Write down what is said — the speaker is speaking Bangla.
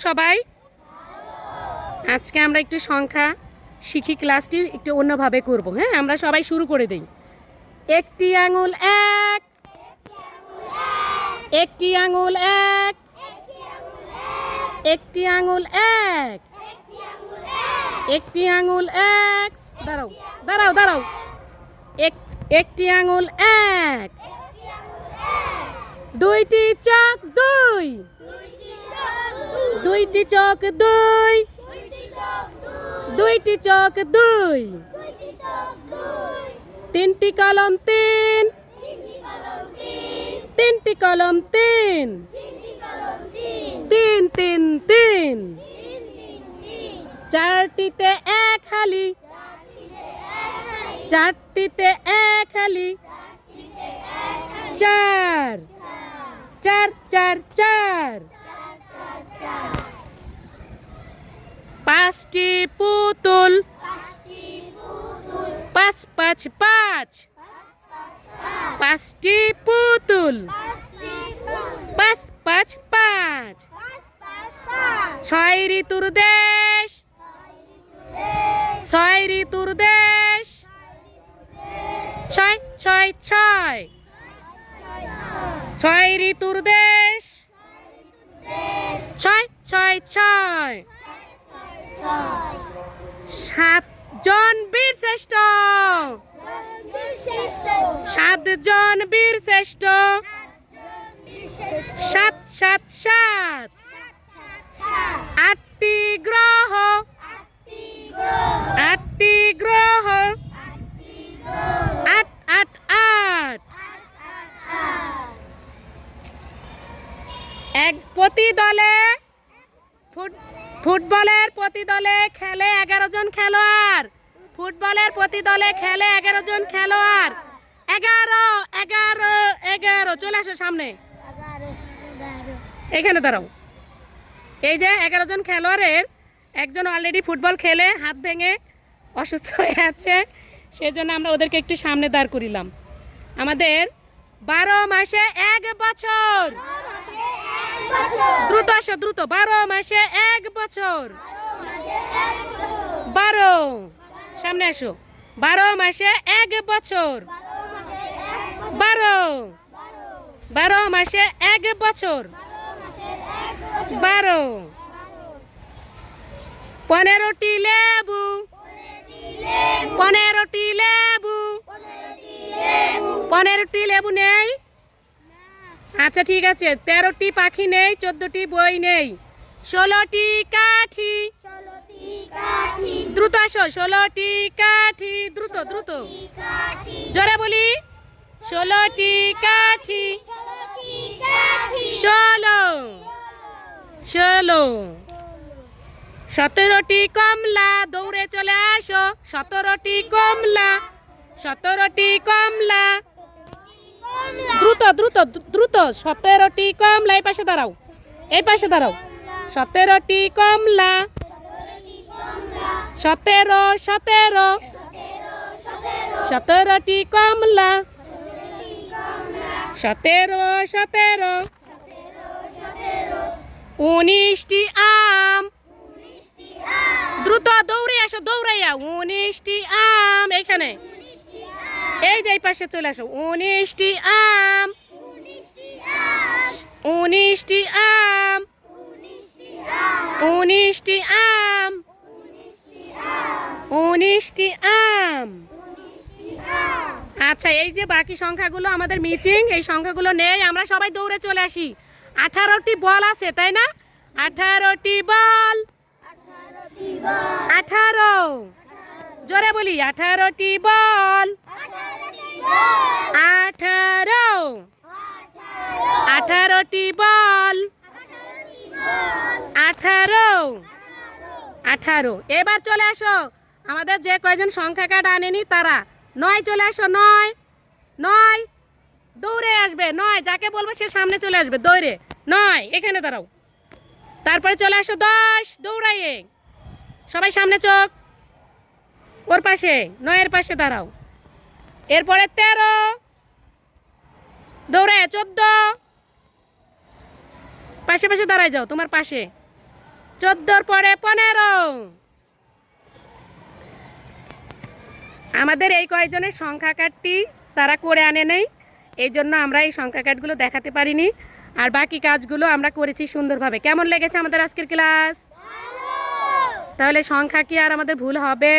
সবাই। আজকে আমরা একটু সংখ্যা শিখি ক্লাসটি একটু অন্যভাবে করব হ্যাঁ? আমরা সবাই শুরু করে দিই। একটি আঙুল এক। একটি আঙুল এক। একটি আঙুল এক। একটি আঙুল এক। দাঁড়াও দাঁড়াও দাঁড়াও। এক, একটি আঙুল এক। দুইটি চক দুই। দুইটি চক দুই। দুইটি চক দুই। তিনটি কলম তিন। তিনটি কলম তিন। তিন তিন তিন। চারটিতে এক হালি। চারটিতে এক হালি। চার। চার চার চার। পাঁচটি পুতুল। পাঁচ পাঁচ পাঁচ। পাঁচটি পুতুল। পাঁচ পাঁচ পাঁচ। ছয় ঋতুর দেশ। ছয় ঋতুর দেশ। ছয় ছয় ছয়। ছয় ঋতুর দেশ। ছয় ছয় ছয়। সাতজন বীর শ্রেষ্ঠ। সাতজন বীর শ্রেষ্ঠ। সাত সাত সাত। আটটি গ্রহ। আটটি গ্রহ। আট আট আট। এক প্রতি দলে ফুটবলের প্রতি দলে খেলে এগারো জন খেলোয়াড়। ফুটবলের প্রতি দলে খেলে এগারো জন খেলোয়াড়। এগারো এগারো এগারো। চলে আসো সামনে। এখানে দাঁড়াও। এই যে এগারো জন খেলোয়াড়ের একজন অলরেডি ফুটবল খেলে, হাত ভেঙে অসুস্থ হয়ে আছে, সেজন্য আমরা ওদেরকে একটু সামনে দাঁড় করিলাম। আমাদের বারো মাসে এক বছর। দ্রুত আসো, দ্রুত। বারো মাসে এক বছর। বারো। সামনে আসো। বারো মাসে এক বছর। বারো। বারো মাসে এক বছর। বারো। পনেরোটি লেবু। পনেরোটি লেবু। পনেরোটি লেবু নেই। আচ্ছা ঠিক আছে। তেরোটি পাখি নেই, চোদ্দটি বই নেই। ষোলোটি কাঠি। দ্রুত আসো, ষোলোটি কাঠি। দ্রুত দ্রুত। জোরে বলি। ষোলোটি কাঠি। ষোলো। ষোলো। সতেরোটি কমলা, দৌড়ে চলে আসো। সতেরোটি কমলা সতেরোটি কমলা। দ্রুত দ্রুত দ্রুত, সতেরোটি কমলা এই পাশে দাঁড়াও, এই পাশে দাঁড়াও, সতেরোটি কমলা, সতেরো সতেরো, সতেরোটি কমলা, সতেরো সতেরো, উনিশটি আম, দ্রুত দৌড়ে আসো, দৌড়াইয়া, উনিশটি আম এইখানে এই যে এই পাশে চলে আসো। উনিশটি আম। উনিশটি আম। উনিশটি আম। উনিশটি আম। আচ্ছা এই যে বাকি সংখ্যাগুলো আমাদের মিচিং, এই সংখ্যাগুলো নেই, আমরা সবাই দৌড়ে চলে আসি। আঠারোটি বল আছে, তাই না? আঠারোটি বল। আঠারো। জোরে বলি, আঠারোটি বল আঠারো আঠারোটি বল আঠারো আঠারো। এবার চলে আসো। আমাদের যে কয়জন সংখ্যা কার্ড আনেনি তারা। নয় চলে আসো, নয়। নয়। দৌড়ে আসবে, নয়। যাকে বলব সে সামনে চলে আসবে, দৌড়ে। নয়, এখানে দাঁড়াও। তারপরে চলে আসো দশ, দৌড়াইয়ে। সবাই সামনে চোখ। ওর পাশে, নয়ের পাশে দাঁড়াও। এরপরে তেরো। দৌড়ে, চোদ্দ। পাশে পাশে দাঁড়ায় যাও, তোমার পাশে। চোদ্দোর পরে পনেরো। আমাদের এই কয়জনের সংখ্যা কার্ডটি তারা করে আনে নেই এই জন্য আমরা এই সংখ্যা কার্ডগুলো দেখাতে পারিনি। আর বাকি কাজগুলো আমরা করেছি সুন্দরভাবে। কেমন লেগেছে আমাদের আজকের ক্লাস? তাহলে সংখ্যা কি আর আমাদের ভুল হবে?